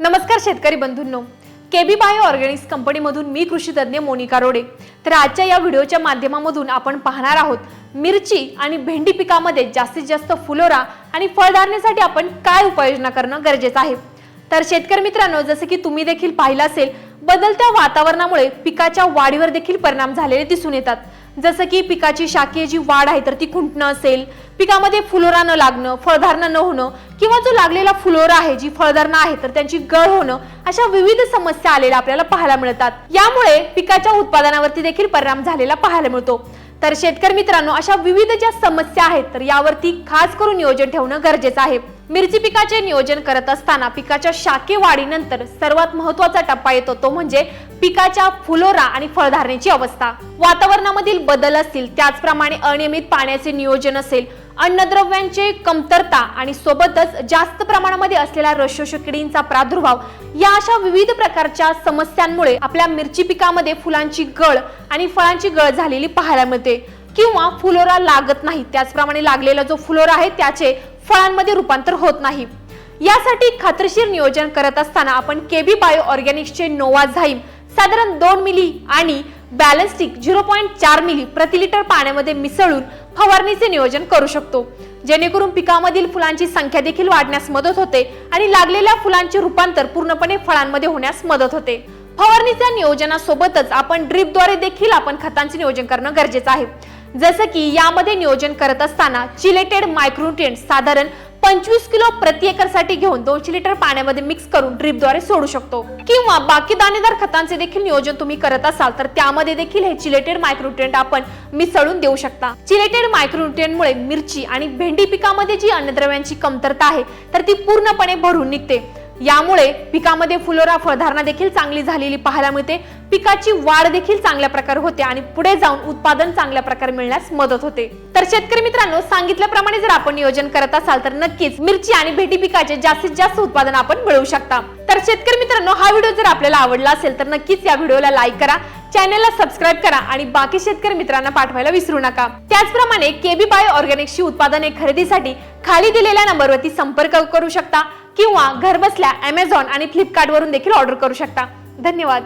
नमस्कार शेतकरी बंधूंनो. केबी बायो ऑर्गॅनिक्स कंपनीमधून मी कृषी तज्ज्ञ मोनिका रोडे. तर आजच्या या व्हिडिओच्या माध्यमामधून आपण पाहणार आहोत मिरची आणि भेंडी पिकामध्ये जास्तीत जास्त फुलोरा आणि फळधारणेसाठी आपण काय उपाययोजना करणं गरजेचं आहे? तर शेतकरी मित्रांनो जसं की तुम्ही देखील पाहिलं असेल बदलत्या वातावरणामुळे पिकाच्या वाढीवर देखील परिणाम झालेले दिसून येतात. जसं की पिकाची शाकीय जी वाढ आहे तर ती खुंटणं असेल पिकामध्ये फुलोरा न लागणं फळधारणा न होणं किंवा जो लागलेला फुलोरा आहे जी फळधारणा आहे तर त्यांची गळ होणं अशा विविध समस्या आलेल्या आपल्याला पाहायला मिळतात. यामुळे पिकाच्या उत्पादनावरती देखील परिणाम झालेला पाहायला मिळतो. तर शेतकरी मित्रांनो अशा विविध ज्या समस्या आहेत तर यावरती खास करून नियोजन ठेवणं गरजेचं आहे. मिरची पिकाचे नियोजन करत असताना पिकाच्या शाके वाढीनंतर सर्वात महत्त्वाचा टप्पा येतो तो म्हणजे पिकाच्या फुलोरा आणि फळधारणेची अवस्था. वातावरणामधील बदल असतील त्याचप्रमाणे अनियमित पाण्याचे नियोजन असेल अन्नद्रव्यांचे कमतरता आणि सोबतच जास्त प्रमाणामध्ये असलेला रशोशकिडींचा प्रादुर्भाव या अशा विविध प्रकारच्या समस्यांमुळे आपल्या मिरची पिकामध्ये फुलांची गळ आणि फळांची गळ झालेली पाहायला मिळते. किंवा फुलोरा लागत नाही त्याचप्रमाणे लागलेला जो फुलोरा आहे त्याचे फळांमध्ये रूपांतर होत नाही. यासाठी खात्रीशीर नियोजन करत असताना आपण केबी बायो ऑर्गॅनिक्सचे नोवा झाईम साधारण दोन मिली आणि बॅलन्स्टिक झिरो पॉईंट चार मिली प्रति लिटर पाण्यामध्ये मिसळून फवारणीचे नियोजन करू शकतो. जेणेकरून पिकामधील फुलांची संख्या देखील वाढण्यास मदत होते आणि लागलेल्या फुलांचे रूपांतर पूर्णपणे फळांमध्ये होण्यास मदत होते. फवारणीच्या नियोजनासोबतच आपण ड्रीपद्वारे देखील आपण खतांचे नियोजन करणं गरजेचं आहे. जसं की यामध्ये नियोजन करत असताना चिलेटेड मायक्रोन्युट्रिएंट साधारण पंचवीस किलो प्रति एकरसाठी घेऊन दोनशे लिटर पाण्यामध्ये मिक्स करून ड्रीपद्वारे सोडू शकतो. किंवा बाकी दाणेदार खतांचे देखील नियोजन तुम्ही करत असाल तर त्यामध्ये देखील हे चिलेटेड मायक्रोन्युट्रिएंट आपण मिसळून देऊ शकता. चिलेटेड मायक्रोन्युट्रिएंटमुळे मिरची आणि भेंडी पिकामध्ये जी अन्नद्रव्यांची कमतरता आहे तर ती पूर्णपणे भरून निघते. यामुळे पिकामध्ये फुलोरा फळधारणा देखील चांगली झालेली पाहायला मिळते. पिकाची वाढ देखील चांगल्या प्रकारे होते आणि पुढे जाऊन उत्पादन चांगल्या प्रकारे मिळण्यास मदत होते. तर शेतकरी मित्रांनो सांगितल्याप्रमाणे जर आपण नियोजन करत असाल तर नक्कीच मिरची आणि भेटी पिकाचे जास्तीत जास्त उत्पादन आपण मिळवू शकता. तर शेतकरी मित्रांनो हा व्हिडिओ जर आपल्याला आवडला असेल तर नक्कीच या व्हिडिओला लाईक करा चॅनलला सबस्क्राईब करा आणि बाकी शेतकरी मित्रांना पाठवायला विसरू नका. त्याचप्रमाणे केबी बायो ऑर्गॅनिक्सची उत्पादने खरेदीसाठी खाली दिलेल्या नंबरवरती संपर्क करू शकता. किंवा घरबसल्या ॲमेझॉन आणि फ्लिपकार्ट वरून देखील ऑर्डर करू शकता. धन्यवाद.